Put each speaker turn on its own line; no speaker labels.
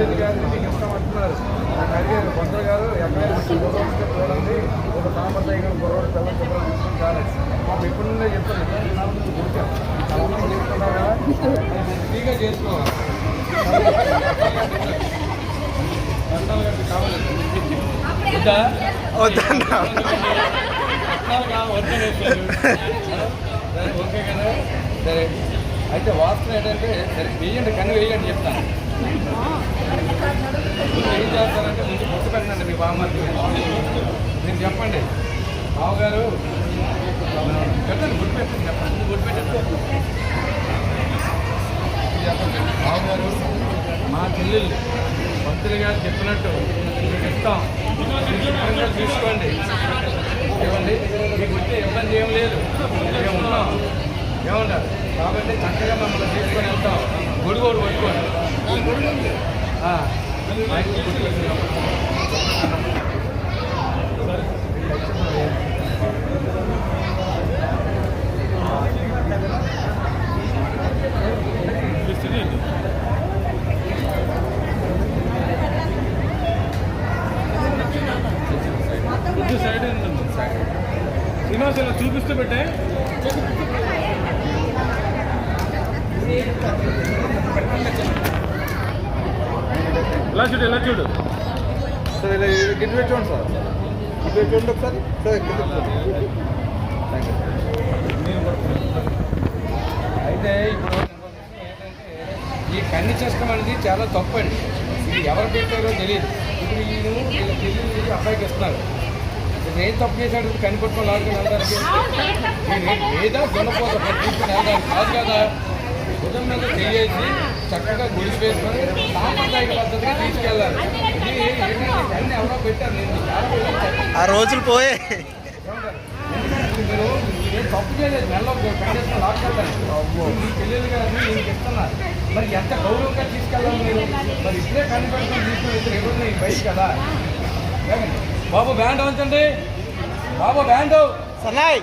చెల్లెలు గారిని మీకు ఇష్టం నాకు అడిగారు కొందరు గారు ఎక్కడైనా చూడండి ఒక సాంప్రదాయక కుర్రోడు పిల్ల కుర్రోడు తీసుకుని కాలేదు మాకు ఎప్పటి నుండే చెప్తాను చాలా ఫ్రీగా చేసుకోవాలి కావాలి ఓకే కదా. సరే. అయితే వాస్తవం ఏంటంటే సరే వేయండి కన్ను వేయండి చెప్తాను. ఏం చేస్తారంటే ముందు గుర్తు పెట్టండి మీ బామ్మకి మీరు చెప్పండి బావగారు పెట్టండి గుర్తు పెట్టండి చెప్పండి గుర్తు పెట్టండి చెప్పండి బావగారు మా చెల్లెళ్ళు భక్తులు గారు చెప్పినట్టు మీకు ఇస్తాం మీరు శుభ్రంగా చూసుకోండి ఏమండి? మీకు వచ్చే ఇబ్బంది ఏం లేదు మేము ఉన్నాం ఏమన్నారు కాబట్టి చక్కగా మమ్మల్ని తీసుకొని వెళ్తాం. గొడుగు ఒకటి పట్టుకోండి.
శ్రీనివాస్ ఇలా చూపిస్తూ పెట్టే ఇలా చూడు ఇలా చూడు?
సార్ ఇలా పెట్టుకోండి సార్. పెట్టుకోండి ఒకసారి. సార్ అయితే ఇప్పుడు ఏంటంటే ఈ కన్ను చేసుకోవడం అనేది చాలా తప్పు అండి. ఇది ఎవరు పెట్టారో తెలియదు. ఇప్పుడు ఈయన వీళ్ళ పెళ్ళి అబ్బాయికి ఇస్తున్నారు. ఏం తప్పు చేశాడు ఇప్పుడు వెళ్ళడానికి నేను ఏదో వెళ్ళడానికి కాదు కదా. భుజం మీద చేసి చక్కగా గుడి వేసుకొని సాంప్రదాయక పద్ధతిగా తీసుకెళ్ళాలి ఇది కన్ను ఎవరో పెట్టారు. నేను.
ఆ రోజులు పోయే.
మీరు ఏం తప్పు చేయలేదు. నెలలో కనీసం లాక్కెళ్తాను మీ చెల్లెలు గారిని నేను చెప్తున్నారు మరి ఎంత గౌరవంగా తీసుకెళ్ళాలి మీరు? మరి ఇప్పుడే కనిపెట్టుకుని తీసుకుని ఈ బయట కదా. బాబు బ్యాండ్ ఉంచండి బాబు బ్యాండ్
సన్నాయ్.